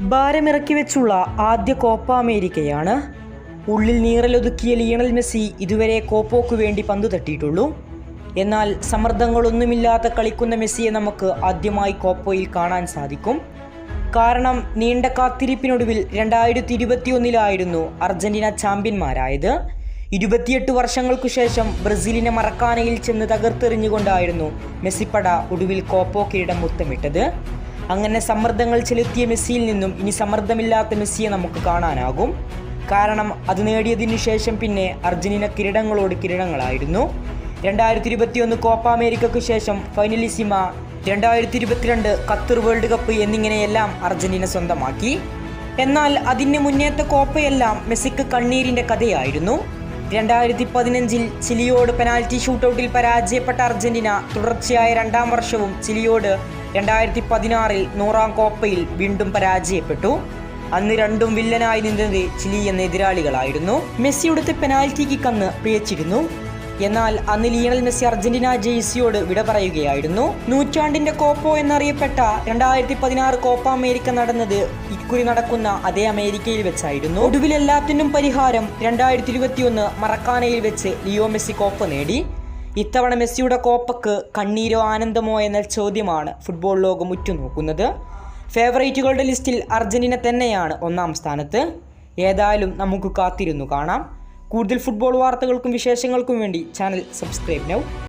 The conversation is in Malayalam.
ഭാരമിറക്കി വെച്ചുള്ള ആദ്യ കോപ്പ അമേരിക്കയാണ്. ഉള്ളിൽ നീറലൊതുക്കിയ ലിയണൽ മെസ്സി ഇതുവരെ കോപ്പോക്കു വേണ്ടി പന്തു തട്ടിയിട്ടുള്ളൂ. എന്നാൽ സമ്മർദ്ദങ്ങളൊന്നുമില്ലാത്ത കളിക്കുന്ന മെസ്സിയെ നമുക്ക് ആദ്യമായി കോപ്പോയിൽ കാണാൻ സാധിക്കും. കാരണം നീണ്ട കാത്തിരിപ്പിനൊടുവിൽ രണ്ടായിരത്തി ഇരുപത്തിയൊന്നിലായിരുന്നു അർജന്റീന ചാമ്പ്യന്മാരായത്. ഇരുപത്തിയെട്ട് വർഷങ്ങൾക്കു ശേഷം ബ്രസീലിനെ മറക്കാനയിൽ ചെന്ന് തകർത്തെറിഞ്ഞുകൊണ്ടായിരുന്നു മെസ്സിപ്പട ഒടുവിൽ കോപ്പോ കിരീടം മുത്തമിട്ടത്. അങ്ങനെ സമ്മർദ്ദങ്ങൾ ചെലുത്തിയ മെസ്സിയിൽ നിന്നും ഇനി സമ്മർദ്ദമില്ലാത്ത മെസ്സിയെ നമുക്ക് കാണാനാകും. കാരണം അത് നേടിയതിനു ശേഷം പിന്നെ അർജന്റീന കിരീടങ്ങളോട് കിരീടങ്ങളായിരുന്നു. രണ്ടായിരത്തി ഇരുപത്തിയൊന്ന് കോപ്പ അമേരിക്കയ്ക്ക് ശേഷം ഫൈനലിസിമ രണ്ടായിരത്തി ഇരുപത്തിരണ്ട് ഖത്തർ വേൾഡ് കപ്പ് എന്നിങ്ങനെയെല്ലാം അർജന്റീന സ്വന്തമാക്കി. എന്നാൽ അതിന് മുന്നേത്തെ കോപ്പയെല്ലാം മെസ്സിക്ക് കണ്ണീരിന്റെ കഥയായിരുന്നു. രണ്ടായിരത്തി പതിനഞ്ചിൽ ചിലിയോട് പെനാൽറ്റി ഷൂട്ടൗട്ടിൽ പരാജയപ്പെട്ട അർജന്റീന തുടർച്ചയായ രണ്ടാം വർഷവും ചിലിയോട് രണ്ടായിരത്തി പതിനാറിൽ നൂറാം കോപ്പയിൽ വീണ്ടും പരാജയപ്പെട്ടു. അന്ന് രണ്ടും വില്ലനായി നിന്നത് ചിലി എന്ന എതിരാളികളായിരുന്നു. മെസ്സിയുടെ പെനാൽറ്റി കിക്ക് പിഴച്ചിരുന്നു. എന്നാൽ അന്ന് ലിയണൽ മെസ്സി അർജന്റീന ജെയ്സിയോട് വിട പറയുകയായിരുന്നു. നൂറ്റാണ്ടിന്റെ കോപ്പോ എന്നറിയപ്പെട്ട രണ്ടായിരത്തി പതിനാറ് കോപ്പ അമേരിക്ക നടന്നത് ഇക്കുറി നടക്കുന്ന അതേ അമേരിക്കയിൽ വെച്ചായിരുന്നു. ഒടുവിൽ എല്ലാത്തിനും പരിഹാരം രണ്ടായിരത്തി ഇരുപത്തിയൊന്ന് മറക്കാനയിൽ വെച്ച് ലിയോ മെസ്സി കോപ്പ നേടി. ഇത്തവണ മെസ്സിയുടെ കോപ്പക്ക് കണ്ണീരോ ആനന്ദമോ എന്ന ചോദ്യമാണ് ഫുട്ബോൾ ലോകം ഉറ്റുനോക്കുന്നത്. ഫേവറേറ്റുകളുടെ ലിസ്റ്റിൽ അർജന്റീന തന്നെയാണ് ഒന്നാം സ്ഥാനത്ത്. ഏതായാലും നമുക്ക് കാത്തിരുന്നു കാണാം. കൂടുതൽ ഫുട്ബോൾ വാർത്തകൾക്കും വിശേഷങ്ങൾക്കും വേണ്ടി ചാനൽ സബ്സ്ക്രൈബ് നൗ.